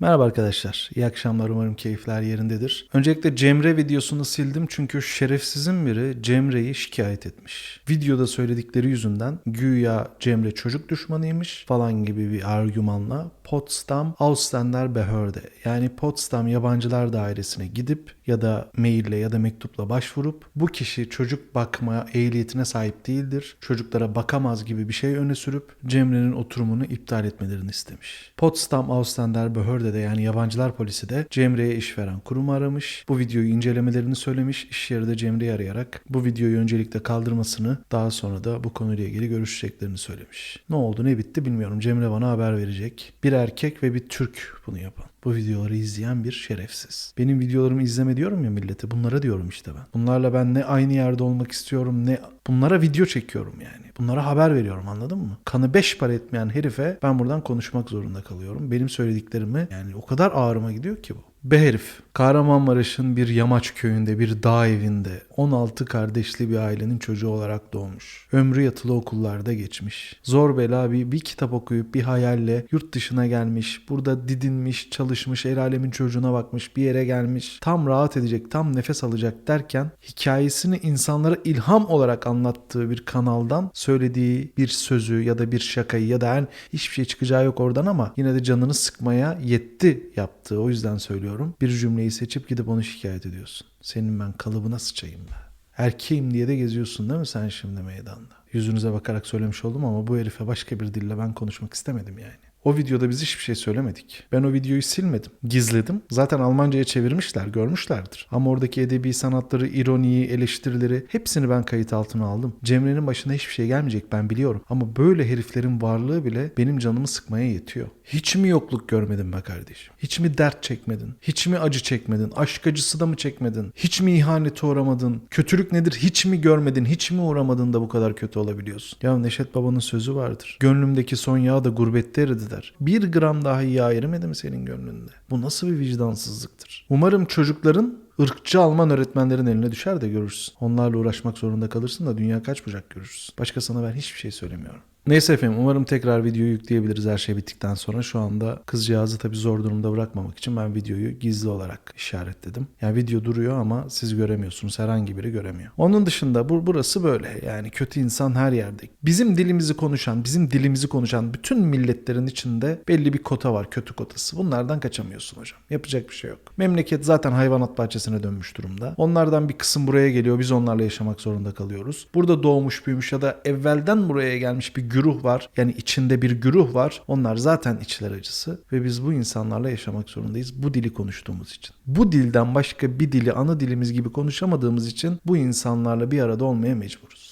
Merhaba arkadaşlar. İyi akşamlar. Umarım keyifler yerindedir. Öncelikle Cemre videosunu sildim çünkü şerefsizin biri Cemre'yi şikayet etmiş. Videoda söyledikleri yüzünden güya Cemre çocuk düşmanıymış falan gibi bir argümanla Potsdam Ausländer Behörde yani Potsdam Yabancılar Dairesi'ne gidip ya da maille ya da mektupla başvurup bu kişi çocuk bakma ehliyetine sahip değildir. Çocuklara bakamaz gibi bir şey öne sürüp Cemre'nin oturumunu iptal etmelerini istemiş. Potsdam Ausländer Behörde de yani yabancılar polisi de Cemre'ye iş veren kurumu aramış. Bu videoyu incelemelerini söylemiş. İş yeri de Cemre'yi arayarak bu videoyu öncelikle kaldırmasını daha sonra da bu konuyla ilgili görüşeceklerini söylemiş. Ne oldu ne bitti bilmiyorum. Cemre bana haber verecek. Bir erkek ve bir Türk bunu yapan. Bu videoları izleyen bir şerefsiz. Benim videolarımı izleme diyorum ya millete. Bunlara diyorum işte ben. Bunlarla ben ne aynı yerde olmak istiyorum ne bunlara video çekiyorum yani. Bunlara haber veriyorum anladın mı? Kanı beş para etmeyen herife ben buradan konuşmak zorunda kalıyorum. Benim söylediklerimi yani o kadar ağrıma gidiyor ki bu. Be herif. Kahramanmaraş'ın bir yamaç köyünde bir dağ evinde 16 kardeşli bir ailenin çocuğu olarak doğmuş. Ömrü yatılı okullarda geçmiş. Zor bela bir, bir kitap okuyup bir hayalle yurt dışına gelmiş. Burada didinmiş, çalışmış, el alemin çocuğuna bakmış, bir yere gelmiş. Tam rahat edecek, tam nefes alacak derken hikayesini insanlara ilham olarak anlattığı bir kanaldan söylediği bir sözü ya da bir şakayı ya da yani hiçbir şey çıkacağı yok oradan ama yine de canını sıkmaya yetti yaptığı. O yüzden söylüyorum. Bir cümleyi seçip gidip onu şikayet ediyorsun. Senin ben kalıbına sıçayım be. Erkeğim diye de geziyorsun değil mi sen şimdi meydanda? Yüzünüze bakarak söylemiş oldum ama bu herife başka bir dille ben konuşmak istemedim yani. O videoda biz hiçbir şey söylemedik. Ben o videoyu silmedim. Gizledim. Zaten Almanca'ya çevirmişler, görmüşlerdir. Ama oradaki edebi sanatları, ironiyi, eleştirileri hepsini ben kayıt altına aldım. Cemre'nin başına hiçbir şey gelmeyecek ben biliyorum. Ama böyle heriflerin varlığı bile benim canımı sıkmaya yetiyor. Hiç mi yokluk görmedin be kardeşim? Hiç mi dert çekmedin? Hiç mi acı çekmedin? Aşk acısı da mı çekmedin? Hiç mi ihanete uğramadın? Kötülük nedir? Hiç mi görmedin? Hiç mi uğramadın da bu kadar kötü olabiliyorsun? Ya Neşet Baba'nın sözü vardır. Gönlümdeki son yağ da gurbette eridi der. Bir gram daha yağ erimedi mi senin gönlünde? Bu nasıl bir vicdansızlıktır? Umarım çocukların ırkçı Alman öğretmenlerin eline düşer de görürsün. Onlarla uğraşmak zorunda kalırsın da dünya kaç bucak görürsün. Başka sana ben hiçbir şey söylemiyorum. Neyse efendim umarım tekrar videoyu yükleyebiliriz her şey bittikten sonra. Şu anda kızcağızı tabii zor durumda bırakmamak için ben videoyu gizli olarak işaretledim. Yani video duruyor ama siz göremiyorsunuz. Herhangi biri göremiyor. Onun dışında bu, burası böyle. Yani kötü insan her yerde. Bizim dilimizi konuşan, bizim dilimizi konuşan bütün milletlerin içinde belli bir kota var. Kötü kotası. Bunlardan kaçamıyorsun hocam. Yapacak bir şey yok. Memleket zaten hayvanat bahçesine dönmüş durumda. Onlardan bir kısım buraya geliyor. Biz onlarla yaşamak zorunda kalıyoruz. Burada doğmuş büyümüş ya da evvelden buraya gelmiş bir güruh var. Yani içinde bir güruh var. Onlar zaten içler acısı ve biz bu insanlarla yaşamak zorundayız. Bu dili konuştuğumuz için. Bu dilden başka bir dili ana dilimiz gibi konuşamadığımız için bu insanlarla bir arada olmaya mecburuz.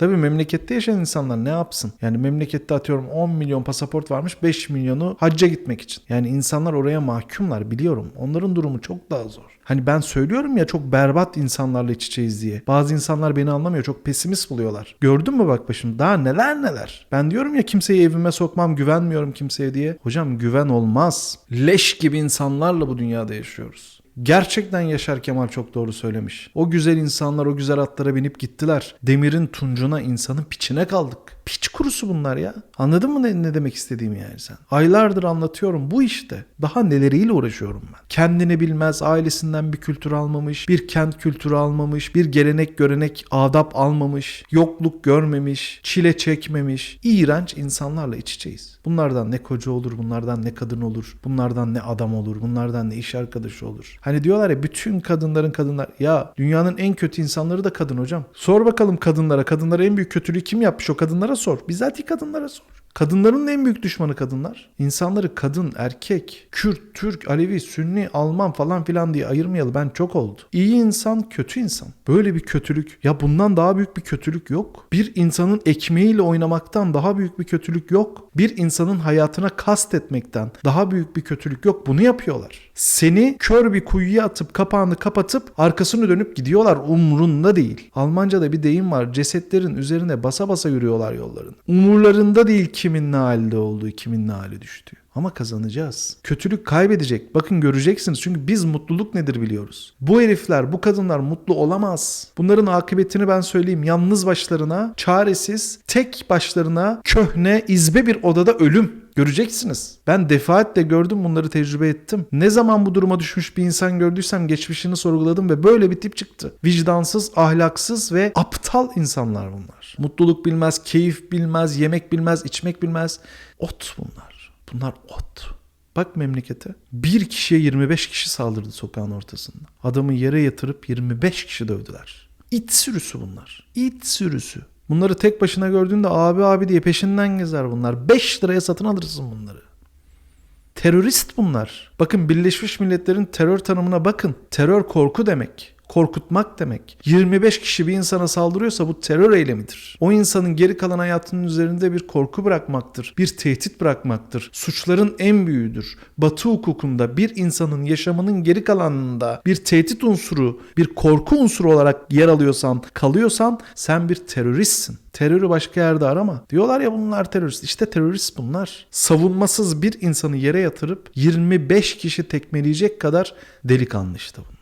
Tabii memlekette yaşayan insanlar ne yapsın? Yani memlekette atıyorum 10 milyon pasaport varmış 5 milyonu hacca gitmek için. Yani insanlar oraya mahkumlar biliyorum. Onların durumu çok daha zor. Hani ben söylüyorum ya çok berbat insanlarla iç içeyiz diye. Bazı insanlar beni anlamıyor. Çok pesimist buluyorlar. Gördün mü bak başım daha neler neler. Ben diyorum ya kimseyi evime sokmam güvenmiyorum kimseye diye. Hocam güven olmaz. Leş gibi insanlarla bu dünyada yaşıyoruz. Gerçekten Yaşar Kemal çok doğru söylemiş. O güzel insanlar o güzel atlara binip gittiler. Demirin tuncuna insanın piçine kaldık. Piç kurusu bunlar ya. Anladın mı ne, ne demek istediğimi yani sen? Aylardır anlatıyorum bu işte. Daha neleriyle uğraşıyorum ben. Kendini bilmez, ailesinden bir kültür almamış, bir kent kültürü almamış, bir gelenek görenek adap almamış, yokluk görmemiş, çile çekmemiş. İğrenç insanlarla iç içeyiz. Bunlardan ne koca olur, bunlardan ne kadın olur, bunlardan ne adam olur, bunlardan ne iş arkadaşı olur. Hani diyorlar ya bütün kadınların kadınlar. Ya dünyanın en kötü insanları da kadın hocam. Sor bakalım kadınlara. Kadınlara en büyük kötülüğü kim yapmış o kadınlara sor. Bizzat kadınlara sor. Kadınların en büyük düşmanı kadınlar. İnsanları kadın, erkek, Kürt, Türk, Alevi, Sünni, Alman falan filan diye ayırmayalı ben çok oldu. İyi insan, kötü insan. Böyle bir kötülük. Ya bundan daha büyük bir kötülük yok. Bir insanın ekmeğiyle oynamaktan daha büyük bir kötülük yok. Bir insanın hayatına kast etmekten daha büyük bir kötülük yok. Bunu yapıyorlar. Seni kör bir kuyuya atıp kapağını kapatıp arkasını dönüp gidiyorlar. Umrunda değil. Almanca'da bir deyim var. Cesetlerin üzerine basa basa yürüyorlar yolların. Umurlarında değil kimin ne halde olduğu, kimin ne hale düştüğü. Ama kazanacağız. Kötülük kaybedecek. Bakın göreceksiniz. Çünkü biz mutluluk nedir biliyoruz. Bu herifler, bu kadınlar mutlu olamaz. Bunların akıbetini ben söyleyeyim. Yalnız başlarına, çaresiz, tek başlarına, köhne, izbe bir odada ölüm Göreceksiniz. Ben defaatle gördüm bunları tecrübe ettim. Ne zaman bu duruma düşmüş bir insan gördüysem geçmişini sorguladım ve böyle bir tip çıktı. Vicdansız, ahlaksız ve aptal insanlar bunlar. Mutluluk bilmez, keyif bilmez, yemek bilmez, içmek bilmez. Ot bunlar. Bunlar ot. Bak memlekete. Bir kişiye 25 kişi saldırdı sokağın ortasında. Adamı yere yatırıp 25 kişi dövdüler. İt sürüsü bunlar. İt sürüsü. Bunları tek başına gördüğünde abi abi diye peşinden gezer bunlar. 5 liraya satın alırsın bunları. Terörist bunlar. Bakın Birleşmiş Milletler'in terör tanımına bakın. Terör korku demek. Korkutmak demek. 25 kişi bir insana saldırıyorsa bu terör eylemidir. O insanın geri kalan hayatının üzerinde bir korku bırakmaktır. Bir tehdit bırakmaktır. Suçların en büyüğüdür. Batı hukukunda bir insanın yaşamının geri kalanında bir tehdit unsuru, bir korku unsuru olarak yer alıyorsan, kalıyorsan sen bir teröristsin. Terörü başka yerde arama. Diyorlar ya bunlar terörist. İşte terörist bunlar. Savunmasız bir insanı yere yatırıp 25 kişi tekmeleyecek kadar delikanlı işte bunlar.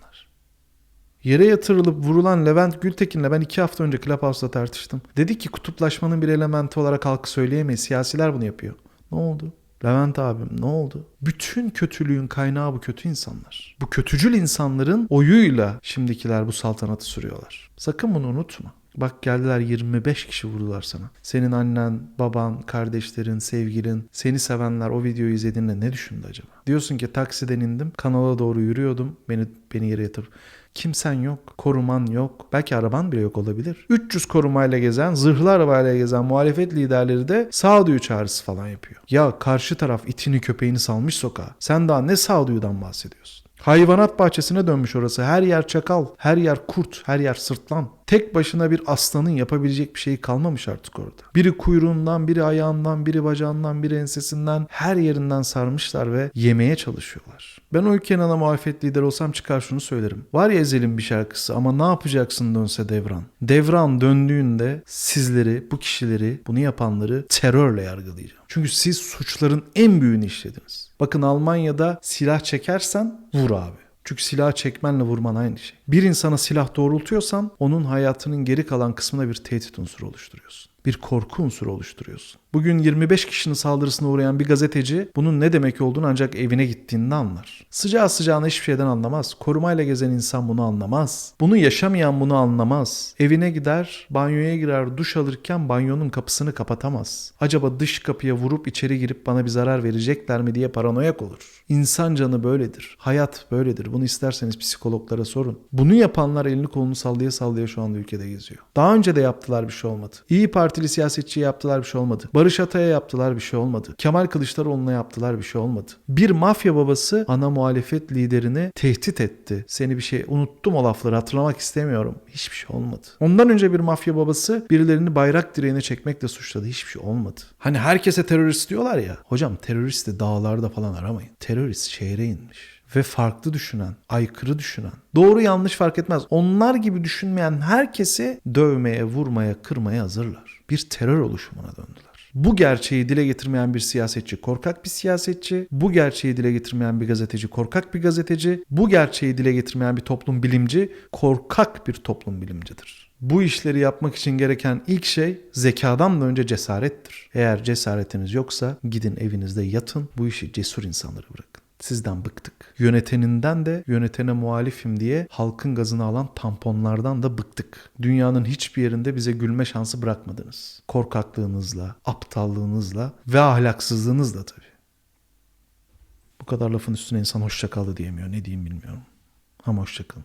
Yere yatırılıp vurulan Levent Gültekin'le ben iki hafta önce Clubhouse'da tartıştım. Dedi ki kutuplaşmanın bir elementi olarak halkı söyleyemeyiz. Siyasiler bunu yapıyor. Ne oldu? Levent abim ne oldu? Bütün kötülüğün kaynağı bu kötü insanlar. Bu kötücül insanların oyuyla şimdikiler bu saltanatı sürüyorlar. Sakın bunu unutma. Bak geldiler 25 kişi vurdular sana. Senin annen, baban, kardeşlerin, sevgilin, seni sevenler o videoyu izlediğinde ne düşündü acaba? Diyorsun ki taksiden indim, kanala doğru yürüyordum, beni beni yere yatır. Kimsen yok, koruman yok, belki araban bile yok olabilir. 300 korumayla gezen, zırhlı arabayla gezen muhalefet liderleri de sağduyu çağrısı falan yapıyor. Ya karşı taraf itini köpeğini salmış sokağa. Sen daha ne sağduyudan bahsediyorsun? Hayvanat bahçesine dönmüş orası. Her yer çakal, her yer kurt, her yer sırtlan. Tek başına bir aslanın yapabilecek bir şeyi kalmamış artık orada. Biri kuyruğundan, biri ayağından, biri bacağından, biri ensesinden her yerinden sarmışlar ve yemeye çalışıyorlar. Ben o ülkenin ana muhalefet lideri olsam çıkar şunu söylerim. Var ya Ezel'in bir şarkısı ama ne yapacaksın dönse devran. Devran döndüğünde sizleri, bu kişileri, bunu yapanları terörle yargılayacağım. Çünkü siz suçların en büyüğünü işlediniz. Bakın Almanya'da silah çekersen vur abi. Çünkü silah çekmenle vurman aynı şey. Bir insana silah doğrultuyorsan onun hayatının geri kalan kısmına bir tehdit unsuru oluşturuyorsun. Bir korku unsuru oluşturuyorsun. Bugün 25 kişinin saldırısına uğrayan bir gazeteci bunun ne demek olduğunu ancak evine gittiğinde anlar. Sıcağı sıcağına hiçbir şeyden anlamaz. Korumayla gezen insan bunu anlamaz. Bunu yaşamayan bunu anlamaz. Evine gider, banyoya girer, duş alırken banyonun kapısını kapatamaz. Acaba dış kapıya vurup içeri girip bana bir zarar verecekler mi diye paranoyak olur. İnsan canı böyledir. Hayat böyledir. Bunu isterseniz psikologlara sorun. Bunu yapanlar elini kolunu sallaya sallaya şu anda ülkede geziyor. Daha önce de yaptılar bir şey olmadı. İyi Partili siyasetçiye yaptılar bir şey olmadı. Barış Atay'a yaptılar bir şey olmadı. Kemal Kılıçdaroğlu'na yaptılar bir şey olmadı. Bir mafya babası ana muhalefet liderini tehdit etti. Seni bir şey unuttum o lafları hatırlamak istemiyorum. Hiçbir şey olmadı. Ondan önce bir mafya babası birilerini bayrak direğine çekmekle suçladı. Hiçbir şey olmadı. Hani herkese terörist diyorlar ya. Hocam teröristi dağlarda falan aramayın. Terörist şehre inmiş ve farklı düşünen, aykırı düşünen, doğru yanlış fark etmez. Onlar gibi düşünmeyen herkesi dövmeye, vurmaya, kırmaya hazırlar. Bir terör oluşumuna döndüler. Bu gerçeği dile getirmeyen bir siyasetçi korkak bir siyasetçi, bu gerçeği dile getirmeyen bir gazeteci korkak bir gazeteci, bu gerçeği dile getirmeyen bir toplum bilimci korkak bir toplum bilimcidir. Bu işleri yapmak için gereken ilk şey zekadan da önce cesarettir. Eğer cesaretiniz yoksa gidin evinizde yatın, bu işi cesur insanlara bırakın. Sizden bıktık. Yöneteninden de yönetene muhalifim diye halkın gazını alan tamponlardan da bıktık. Dünyanın hiçbir yerinde bize gülme şansı bırakmadınız. Korkaklığınızla, aptallığınızla ve ahlaksızlığınızla tabii. Bu kadar lafın üstüne insan hoşça kaldı diyemiyor. Ne diyeyim bilmiyorum. Ama hoşça kalın.